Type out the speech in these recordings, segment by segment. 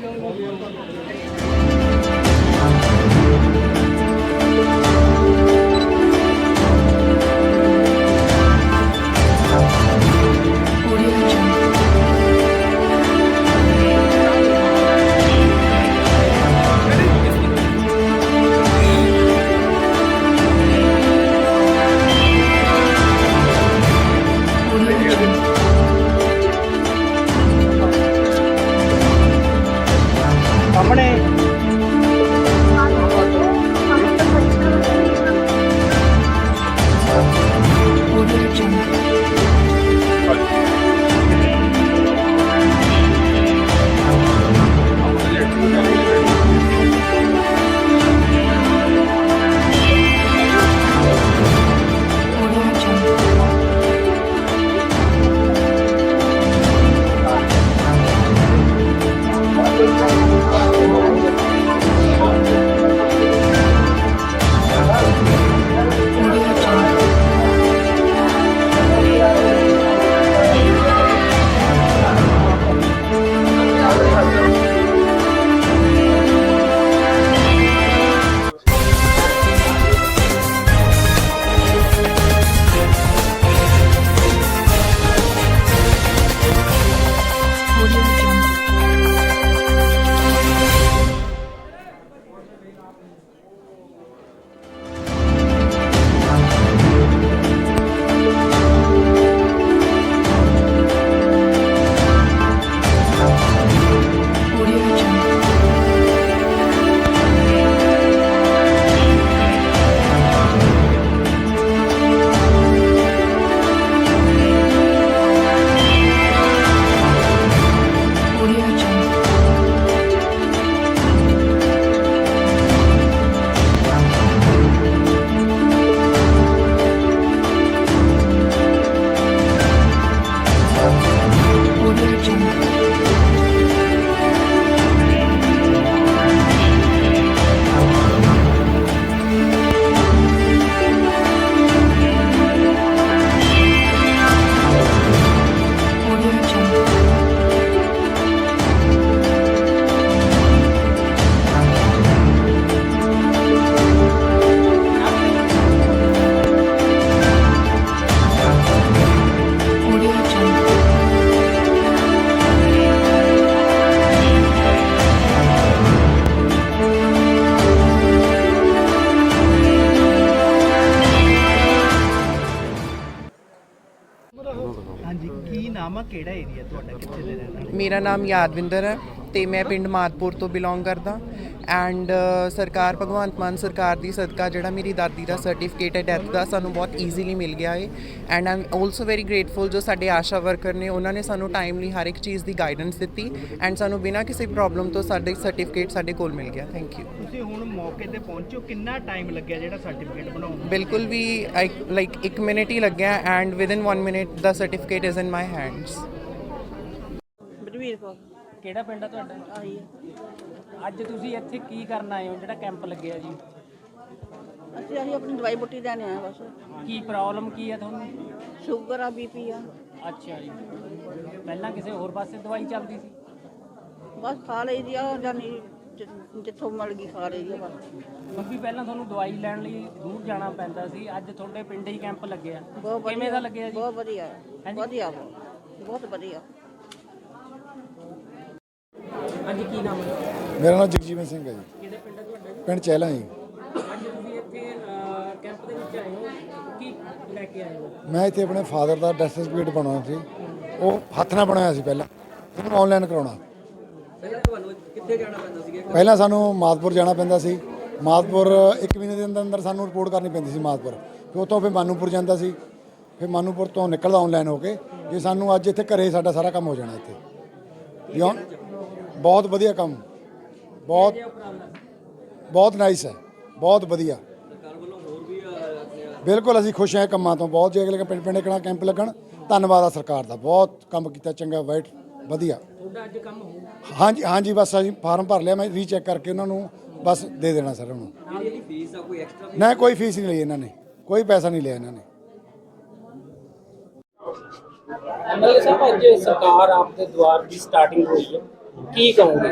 go, go, go. ਹਾਂਜੀ, ਕੀ ਨਾਮ ਆ? ਕਿਹੜਾ ਏਰੀਆ ਤੁਹਾਡਾ? ਕਿੱਥੇ ਦੇ ਰਹਿਣ ਮੇਰਾ ਨਾਮ ਯਾਦਵਿੰਦਰ ਹੈ ਤੇ ਮੈਂ ਪਿੰਡ ਮਾਦਪੁਰ ਤੋਂ ਬਿਲੋਂਗ ਕਰਦਾ। ਐਂਡ ਸਰਕਾਰ ਭਗਵੰਤ ਮਾਨ ਸਰਕਾਰ ਦੀ ਸਦਕਾ ਜਿਹੜਾ ਮੇਰੀ ਦਾਦੀ ਦਾ ਸਰਟੀਫਿਕੇਟ ਹੈ ਡੈਥ ਦਾ ਸਾਨੂੰ ਬਹੁਤ ਈਜ਼ੀਲੀ ਮਿਲ ਗਿਆ ਹੈ and am also very grateful ਜੋ ਸਾਡੇ ਆਸ਼ਾ ਵਰਕਰ ਨੇ ਉਹਨਾਂ ਨੇ ਸਾਨੂੰ ਟਾਈਮਲੀ ਹਰ ਇੱਕ ਚੀਜ਼ ਦੀ ਗਾਈਡੈਂਸ ਦਿੱਤੀ। ਐਂਡ ਸਾਨੂੰ ਬਿਨਾਂ ਕਿਸੇ ਪ੍ਰੋਬਲਮ ਤੋਂ ਸਾਡੇ ਸਰਟੀਫਿਕੇਟ ਸਾਡੇ ਕੋਲ ਮਿਲ ਗਿਆ। ਥੈਂਕ ਯੂ ਤੁਸੀਂ ਹੁਣ ਮੌਕੇ ਤੇ ਪਹੁੰਚੋ ਕਿੰਨਾ ਟਾਈਮ ਲੱਗਿਆ ਜਿਹੜਾ ਸਰਟੀਫਿਕੇਟ ਬਣਾਉਣ ਨੂੰ ਬਿਲਕੁਲ ਵੀ ਲਾਈਕ 1 ਮਿੰਟ ਹੀ ਲੱਗਿਆ and within 1 minute the certificate is in my hands Balvir Kaur. ਕਿਹੜਾ ਪਿੰਡ ਆ ਤੁਹਾਡਾ? ਆਈ ਅੱਜ ਤੁਸੀਂ ਇੱਥੇ ਕੀ ਕਰਨ ਆਏ ਹੋ? ਜਿਹੜਾ ਕੈਂਪ ਲੱਗਿਆ ਜੀ। ਅਸੀਂ ਅਸੀਂ ਆਪਣੀ ਦਵਾਈ ਬੁੱਟੀ ਦੇਣ ਆਏ ਹਾਂ ਬਸ। ਕੀ ਪ੍ਰੋਬਲਮ ਕੀ ਹੈ ਤੁਹਾਨੂੰ? ਸ਼ੂਗਰ ਆ ਬੀਪੀ ਆ। ਅੱਛਾ ਜੀ। ਪਹਿਲਾਂ ਕਿਸੇ ਹੋਰ ਪਾਸੇ ਦਵਾਈ ਚੱਲਦੀ ਸੀ? ਬਸ ਖਾ ਲਈ ਦੀ ਆ ਜਾਨੀ ਜਿ- ਜਿੱਥੋਂ ਮਿਲ ਗਈ ਖਾ ਲਈ ਦੀ ਆ ਬਸ। ਕਿਉਂਕਿ ਪਹਿਲਾਂ ਤੁਹਾਨੂੰ ਦਵਾਈ ਲੈਣ ਲਈ ਦੂਰ ਜਾਣਾ ਪੈਂਦਾ ਸੀ। ਅੱਜ ਤੁਹਾਡੇ ਪਿੰਡ ਹੀ ਕੈਂਪ ਲੱਗਿਆ। ਬਹੁਤ ਵਧੀਆ ਕਿਵੇਂ ਦਾ ਲੱਗਿਆ ਜੀ? ਬਹੁਤ ਵਧੀਆ ਬਹੁਤ ਬਹੁਤ ਵਧੀਆ। ਅੱਜ ਕੀ ਨਾਮ ਹੈ? ਮੇਰਾ ਨਾਮ ਜਗਜੀਵਨ ਸਿੰਘ ਹੈ ਜੀ। ਕਿਹੜੇ ਪਿੰਡ ਹੈ ਤੁਹਾਡਾ? ਜੀ? ਪਿੰਡ ਚਹਿਲਾ ਜੀ। ਅੱਜ ਤੁਸੀਂ ਇੱਥੇ ਕੈਂਪ ਦੇ ਵਿੱਚ ਆਏ ਹੋ। ਕੀ ਲੈ ਕੇ ਆਏ ਹੋ? ਮੈਂ ਇੱਥੇ ਆਪਣੇ ਫਾਦਰ ਦਾ ਡੈਥ ਸਰਟੀਫਿਕੇਟ ਬਣਾਉਣਾ ਸੀ। ਉਹ ਹੱਥ ਨਾਲ ਬਣਾਇਆ ਸੀ ਪਹਿਲਾਂ। ਉਹਨੂੰ ਆਨਲਾਈਨ ਕਰਾਉਣਾ। ਪਹਿਲਾਂ ਤੁਹਾਨੂੰ ਕਿੱਥੇ ਜਾਣਾ ਪੈਂਦਾ ਸੀ? ਪਹਿਲਾਂ ਸਾਨੂੰ ਮਾਦਪੁਰ ਜਾਣਾ ਪੈਂਦਾ ਸੀ। ਮਾਦਪੁਰ ਇੱਕ ਮਹੀਨੇ ਦੇ ਅੰਦਰ ਅੰਦਰ ਸਾਨੂੰ ਰਿਪੋਰਟ ਕਰਨੀ ਪੈਂਦੀ ਸੀ ਮਾਦਪੁਰ ਫਿਰ ਉੱਥੋਂ ਫਿਰ ਮਾਨੂਪੁਰ ਜਾਂਦਾ ਸੀ। ਫਿਰ ਮਾਨੂਪੁਰ ਤੋਂ ਨਿਕਲਦਾ ਆਨਲਾਈਨ ਹੋ ਕੇ। ਜੇ ਸਾਨੂੰ ਅੱਜ ਇੱਥੇ ਘਰੇ ਸਾਡਾ ਸਾਰਾ ਕੰਮ ਹੋ ਜਾਣਾ ਇੱਥੇ। ਜੀ ਹੁਣ ਬਹੁਤ ਵਧੀਆ ਕੰਮ। ਬਹੁਤ ਬਹੁਤ ਨਾਈਸ ਹੈ। ਬਹੁਤ ਵਧੀਆ। ਬਿਲਕੁਲ ਅਸੀਂ ਖੁਸ਼ ਹਾਂ ਕੰਮਾਂ ਤੋਂ। ਬਹੁਤ ਜੇ ਅਗਲੇ ਪਿੰਡ ਪਿੰਡ ਕਿਹੜਾ ਕੈਂਪ ਲੱਗਣ, ਧੰਨਵਾਦ ਆ ਸਰਕਾਰ ਦਾ। ਬਹੁਤ ਕੰਮ ਕੀਤਾ ਚੰਗਾ ਵਾਈਟ ਵਧੀਆ। ਤੁਹਾਡਾ ਅੱਜ ਕੰਮ ਹੋ ਹਾਂਜੀ ਹਾਂਜੀ, ਬਸ ਅਸੀਂ ਫਾਰਮ ਭਰ ਲਿਆ। ਮੈਂ ਰੀਚੈਕ ਕਰਕੇ ਉਹਨਾਂ ਨੂੰ ਬਸ ਦੇ ਦੇਣਾ ਸਰ ਉਹਨੂੰ। ਨਾਲ ਫੀਸ ਆ ਕੋਈ ਐਕਸਟਰਾ ਨਾ, ਕੋਈ ਫੀਸ ਨਹੀਂ ਲਈ ਇਹਨਾਂ ਨੇ। ਕੋਈ ਪੈਸਾ ਨਹੀਂ ਲਿਆ ਇਹਨਾਂ ਨੇ। ਐਮਐਲਏ ਸਾਹਿਬ, ਅੱਜ ਸਰਕਾਰ ਆਪ ਦੇ ਦੁਆਰ ਦੀ ਸਟਾਰਟਿੰਗ ਹੋਈ ਹੈ। ਕੀ ਕਹੋਗੇ?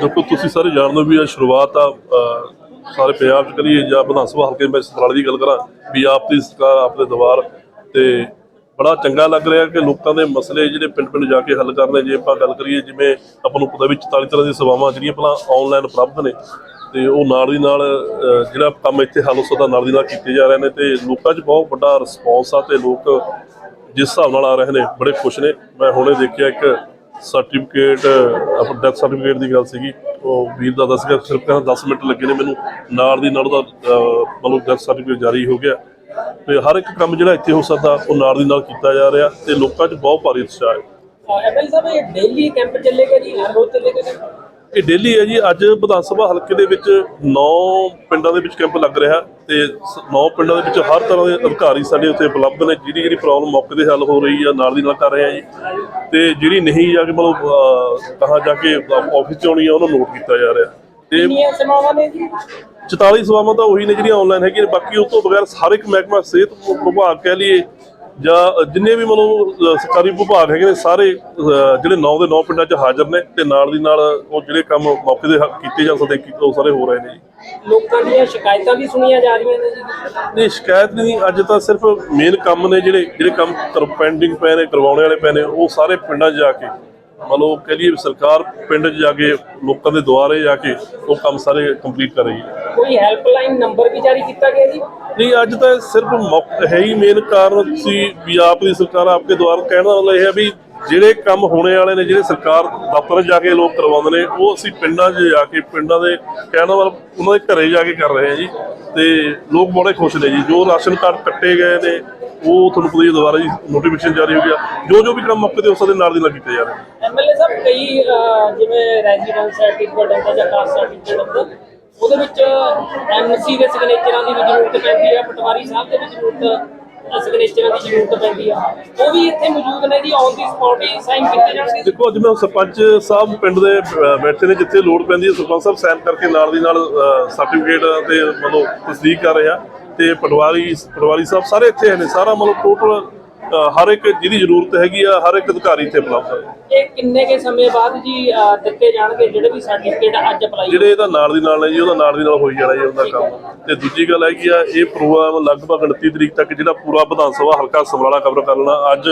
ਦੇਖੋ ਤੁਸੀਂ ਸਾਰੇ ਜਾਣਦੇ ਹੋ ਵੀ ਇਹ ਸ਼ੁਰੂਆਤ ਆ ਅ, ਸਾਰੇ ਪੰਜਾਬ ਚ ਕਰੀਏ ਜਾਂ ਵਿਧਾਨ ਸਭਾ ਹਲਕੇ ਮੈਂ ਸਤਰਾਲੀ ਦੀ ਗੱਲ ਕਰਾਂ ਵੀ ਆਪ ਦੀ ਸਰਕਾਰ ਆਪ ਦੇ ਦਵਾਰ ਤੇ ਬੜਾ ਚੰਗਾ ਲੱਗ ਰਿਹਾ ਕਿ ਲੋਕਾਂ ਦੇ ਮਸਲੇ ਜਿਹੜੇ ਪਿੰਡ ਪਿੰਡ ਜਾ ਕੇ ਹੱਲ ਕਰਨੇ ਜੇ ਆਪਾਂ ਗੱਲ ਕਰੀਏ ਜਿਵੇਂ ਆਪਾਂ ਨੂੰ ਪਤਾ ਵੀ 44 ਤਰ੍ਹਾਂ ਦੀਆਂ ਸੇਵਾਵਾਂ ਜਿਹੜੀਆਂ ਪਹਿਲਾਂ ਆਨਲਾਈਨ ਉਪਲਬਧ ਨੇ ਤੇ ਉਹ ਨਾਲ ਦੀ ਨਾਲ ਅ, ਜਿਹੜਾ ਕੰਮ ਇੱਥੇ ਹੱਲ ਹੋ ਸਕਦਾ ਨਾਲ ਦੀ ਨਾਲ ਕੀਤੇ ਜਾ ਰਹੇ ਨੇ ਤੇ ਲੋਕਾਂ 'ਚ ਬਹੁਤ ਵੱਡਾ ਰਿਸਪੌਂਸ ਆ ਤੇ ਲੋਕ ਜਿਸ ਹਿਸਾਬ ਨਾਲ ਆ ਰਹੇ ਨੇ ਬੜੇ ਖੁਸ਼ ਨੇ। ਮੈਂ ਹੁਣੇ ਦੇਖਿਆ ਇੱਕ ਸਰਟੀਫਿਕੇਟ ਆਪਣਾ ਡੈਥ ਸਰਟੀਫਿਕੇਟ ਦੀ ਗੱਲ ਸੀਗੀ। ਉਹ ਵੀਰ ਦਾ ਦੱਸ ਗਿਆ, ਸਿਰਫ ਕਹਿੰਦਾ 10 ਮਿੰਟ ਲੱਗੇ ਨੇ ਮੈਨੂੰ। ਨਾਲ ਦੀ ਨਾਲ ਉਹਦਾ ਮਤਲਬ ਡੈਥ ਸਰਟੀਫਿਕੇਟ ਜਾਰੀ ਹੋ ਗਿਆ। ਤੇ ਹਰ ਇੱਕ ਕੰਮ ਜਿਹੜਾ ਇੱਥੇ ਹੋ ਸਕਦਾ, ਉਹ ਨਾਲ ਦੀ ਨਾਲ ਕੀਤਾ ਜਾ ਰਿਹਾ ਤੇ ਲੋਕਾਂ 'ਚ ਬਹੁਤ ਭਾਰੀ ਉਤਸ਼ਾਹ ਹੈ। ਐਮਐਲਏ ਸਾਹਿਬ, ਇਹ ਡੇਲੀ ਕੈਂਪ ਚੱਲੇਗਾ ਜੀ? ਹਰ ਰੋਜ਼ ਚੱਲੇਗਾ ਇਹ ਡੇਲੀ ਹੈ ਜੀ। ਅੱਜ ਵਿਧਾਨ ਸਭਾ ਹਲਕੇ ਦੇ ਵਿੱਚ 9 ਪਿੰਡਾਂ ਦੇ ਵਿੱਚ ਕੈਂਪ ਲੱਗ ਰਿਹਾ ਤੇ 9 ਪਿੰਡਾਂ ਦੇ ਵਿੱਚ ਹਰ ਤਰ੍ਹਾਂ ਦੇ ਅਧਿਕਾਰੀ ਸਾਡੇ ਉੱਤੇ ਉਪਲਬਧ ਨੇ। ਜਿਹੜੀ ਜਿਹੜੀ ਪ੍ਰੋਬਲਮ ਮੌਕੇ ਤੇ ਹੱਲ ਹੋ ਰਹੀ ਆ ਨਾਲ ਦੀ ਨਾਲ ਕਰ ਰਹੇ ਆ ਜੀ। ਤੇ ਜਿਹੜੀ ਨਹੀਂ ਜਾ ਕੇ ਮਤਲਬ ਕਹਾਂ ਜਾ ਕੇ ਆਫਿਸ ਚ ਆਉਣੀ ਆ ਉਹਨੂੰ ਨੋਟ ਕੀਤਾ ਜਾ ਰਿਹਾ। ਤੇ ਕਿੰਨੀਆਂ ਸੇਵਾਵਾਂ ਨੇ ਜੀ? 44 ਸੇਵਾਵਾਂ ਤਾਂ ਉਹੀ ਨੇ ਜਿਹੜੀਆਂ ਆਨਲਾਈਨ ਹੈਗੀਆਂ ਨੇ। ਬਾਕੀ ਉਸ ਤੋਂ ਬਗੈਰ ਹਰ ਇੱਕ ਮਹਿਕਮਾ ਸਿਹਤ ਵਿਭਾਗ ਕਹਿ ਲਈਏ ਜਾਂ ਜਿੰਨੇ ਵੀ ਮਤਲਬ ਅਹ, ਸਰਕਾਰੀ ਵਿਭਾਗ ਹੈਗੇ ਨੇ ਸਾਰੇ ਜਿਹੜੇ 9 ਦੇ 9 ਪਿੰਡਾਂ 'ਚ ਹਾਜ਼ਰ ਨੇ ਤੇ ਨਾਲ ਦੀ ਨਾਲ ਉਹ ਜਿਹੜੇ ਕੰਮ ਮੌਕੇ ਦੇ ਕੀਤੇ ਜਾ ਸਕਦੇ ਕੀ- ਉਹ ਸਾਰੇ ਹੋ ਰਹੇ ਨੇ ਜੀ। ਲੋਕਾਂ ਦੀਆਂ ਸ਼ਿਕਾਇਤਾਂ ਵੀ ਸੁਣੀਆਂ ਜਾ ਰਹੀਆਂ ਨੇ ਜੀ? ਨਹੀਂ ਸ਼ਿਕਾਇਤ ਨਹੀਂ ਅੱਜ ਤਾਂ ਸਿਰਫ ਮੇਨ ਕੰਮ ਨੇ ਜਿਹੜੇ ਜਿਹੜੇ ਕੰਮ ਪੈਂਡਿੰਗ ਪਏ ਨੇ ਕਰਵਾਉਣੇ ਵਾਲੇ ਪਏ ਨੇ ਉਹ ਸਾਰੇ ਪਿੰਡਾਂ 'ਚ ਜਾ ਕੇ ਮਤਲਬ ਕਹਿ ਲਈਏ ਸਰਕਾਰ ਪਿੰਡ 'ਚ ਜਾ ਕੇ ਲੋਕਾਂ ਦੇ ਦੁਆਰੇ ਜਾ ਕੇ ਉਹ ਕੰਮ ਸਾਰੇ ਕੰਪਲੀਟ ਕਰ ਰਹੀ ਹੈ। ਕੋਈ ਹੈਲਪਲਾਈਨ ਨੰਬਰ ਵੀ ਜਾਰੀ ਕੀਤਾ ਗਿਆ ਜੀ? ਨਹੀਂ ਅੱਜ ਤਾਂ ਸਿਰਫ ਹੈ ਹੀ ਮੇਨ ਕਾਰਨ ਸੀ ਵੀ ਆਪ ਦੀ ਸਰਕਾਰ ਆਪਕੇ ਦੁਆਰ ਕਹਿਣ ਦਾ ਮਤਲਬ ਇਹ ਹੈ ਵੀ ਜਿਹੜੇ ਕੰਮ ਹੋਣੇ ਵਾਲੇ ਨੇ ਜਿਹੜੇ ਸਰਕਾਰ ਦਫ਼ਤਰ ਜਾ ਕੇ ਲੋਕ ਕਰਵਾਉਂਦੇ ਨੇ ਉਹ ਅਸੀਂ ਪਿੰਡਾਂ 'ਚ ਜਾ ਕੇ ਪਿੰਡਾਂ ਦੇ ਕਹਿਣ ਮਤਲਬ ਉਹਨਾਂ ਦੇ ਘਰੇ ਜਾ ਕੇ ਕਰ ਰਹੇ ਹਾਂ ਜੀ। ਤੇ ਲੋਕ ਬੜੇ ਖੁਸ਼ ਨੇ ਜੀ ਜੋ ਰਾਸ਼ਨ ਕਾਰਡ ਕੱਟੇ ਗਏ ਨੇ ਉਹ ਤੁਹਾਨੂੰ ਪਤਾ ਹੀ ਹੈ ਦੁਬਾਰਾ ਜੀ ਨੋਟੀਫਿਕੇਸ਼ਨ ਜਾਰੀ ਹੋ ਗਿਆ। ਜੋ ਜੋ ਵੀ ਕੰਮ ਮੌਕੇ ਤੇ ਉਸ ਦੇ ਨਾਲ ਦੀ ਨਾਲ ਕੀਤੇ ਜਾ ਰਹੇ ਐਮਐਲਏ ਸਾਹਿਬ ਕਈ ਅਹ, ਜਿਵੇਂ ਰੈਜ਼ੀਡੈਂਸ ਸਰਟੀਫਿਕੇਟ ਹੁੰਦਾ ਜਾਂ ਕਾਸਟ ਸਰਟੀਫਿਕੇਟ ਹੁੰਦਾ ਉਹਦੇ ਵਿੱਚ ਐਮਸੀ ਦੇ ਸਿਗਨੇਚਰਾਂ ਦੀ ਵੀ ਜ਼ਰੂਰਤ ਪੈਂਦੀ ਹੈ ਪਟਵਾਰੀ ਸਾਹਿਬ ਦੇ ਵੀ ਜ਼ਰੂਰਤ ਸਿਗਨੇਚਰਾਂ ਦੀ ਜ਼ਰੂਰਤ ਪੈਂਦੀ ਆ। ਉਹ ਵੀ ਇੱਥੇ ਮੌਜੂਦ ਨੇ ਜੀ ਔਨ ਦੀ ਸਪੌਟ ਹੀ ਸਾਈਨ ਕੀਤੇ ਜਾਣਗੇ ਦੇਖੋ ਅੱਜ ਮੈਂ ਸਰਪੰਚ ਸਾਹਿਬ ਪਿੰਡ ਦੇ ਅਹ, ਬੈਠੇ ਨੇ ਜਿੱਥੇ ਲੋੜ ਪੈਂਦੀ ਹੈ ਸਰਪੰਚ ਸਾਹਿਬ ਸਾਈਨ ਕਰਕੇ ਨਾਲ ਦੀ ਨਾਲ ਸਰਟੀਫਿਕੇਟ ਤੇ ਮਤਲਬ ਤਸਦੀਕ ਕਰ ਰਿਹਾ ਤੇ ਪਟਵਾਰੀ ਪਟਵਾਰੀ ਸਾਹਿਬ ਸਾਰੇ ਇੱਥੇ ਨੇ ਸਾਰਾ ਮਤਲਬ ਟੋਟਲ ਹਰ ਇੱਕ ਜਿਹਦੀ ਜ਼ਰੂਰਤ ਹੈਗੀ ਆ ਹਰ ਇੱਕ ਅਧਿਕਾਰੀ ਇੱਥੇ ਉਪਲਬਧ ਹੈ ਇਹ ਕਿੰਨੇ ਕੇ ਸਮੇਂ ਬਾਅਦ ਜੀ ਅਹ, ਦਿੱਤੇ ਜਾਣਗੇ ਜਿਹੜੇ ਵੀ ਸਰਟੀਫਿਕੇਟ ਅੱਜ ਅਪਲਾਈ ਜਿਹੜੇ ਇਹਦਾ ਨਾਲ ਦੀ ਨਾਲ ਹੈ ਜੀ ਉਹਦਾ ਨਾਲ ਦੀ ਨਾਲ ਹੋਈ ਜਾਣਾ ਜੀ ਉਹਦਾ ਕੰਮ। ਤੇ ਦੂਜੀ ਗੱਲ ਹੈਗੀ ਆ ਇਹ ਪ੍ਰੋਗਰਾਮ ਲਗਭਗ 29 ਤਰੀਕ ਤੱਕ ਜਿਹੜਾ ਪੂਰਾ ਵਿਧਾਨ ਸਭਾ ਹਲਕਾ ਸਮਰਾਲਾ ਕਵਰ ਕਰ ਲੈਣਾ ਅੱਜ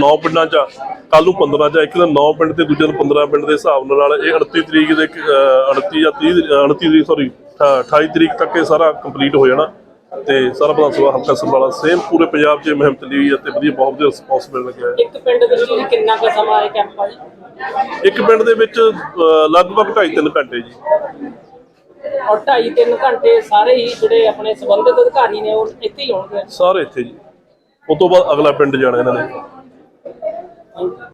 9 ਪਿੰਡਾਂ 'ਚ ਕੱਲ ਨੂੰ 15 'ਚ ਇੱਕ ਦਿਨ 9 ਪਿੰਡ ਤੇ ਦੂਜੇ ਦਿਨ 15 ਪਿੰਡ ਦੇ ਹਿਸਾਬ ਨਾਲ ਇਹ 38 ਤਰੀਕ ਦੇ ਅਹ, 38 ਜਾਂ 30 29 ਤਰੀਕ ਸੌਰੀ 28 ਤਰੀਕ ਤੱਕ ਇਹ ਸਾਰਾ ਕੰਪਲੀਟ ਹੋ ਜਾਣਾ। ਤੇ ਸਾਰਾ ਵਿਧਾਨ ਸਭਾ ਹਲਕਾ ਸਮਰਾਲਾ ਸੇਮ ਪੂਰੇ ਪੰਜਾਬ 'ਚ ਇਹ ਮੁਹਿੰਮ ਚੱਲੀ ਹੋਈ ਹੈ ਤੇ ਵਧੀਆ ਬਹੁਤ ਵਧੀਆ ਰਿਸਪੌਂਸ ਮਿਲ ਲੱਗਿਆ ਹੈ। ਇੱਕ ਪਿੰਡ ਵਿੱਚ ਜੀ ਕਿੰਨਾ ਕੁ ਸਮਾਂ ਇਹ ਕੈਂਪ ਆ ਜੀ? ਇੱਕ ਪਿੰਡ ਦੇ ਵਿੱਚ ਅਹ, ਲਗਭਗ 2.5-3 ਘੰਟੇ ਜੀ। ਔਰ 2.5 3 ਘੰਟੇ ਸਾਰੇ ਹੀ ਜਿਹੜੇ ਆਪਣੇ ਸੰਬੰਧਿਤ ਅਧਿਕਾਰੀ ਨੇ ਉਹ ਇੱਥੇ ਹੀ ਹੋਣਗੇ? ਸਾਰੇ ਇੱਥੇ ਜੀ। ਉਸ ਤੋਂ ਬਾਅਦ ਅਗਲਾ ਪਿੰਡ ਜਾਣਾ ਇਹਨਾਂ ਨੇ।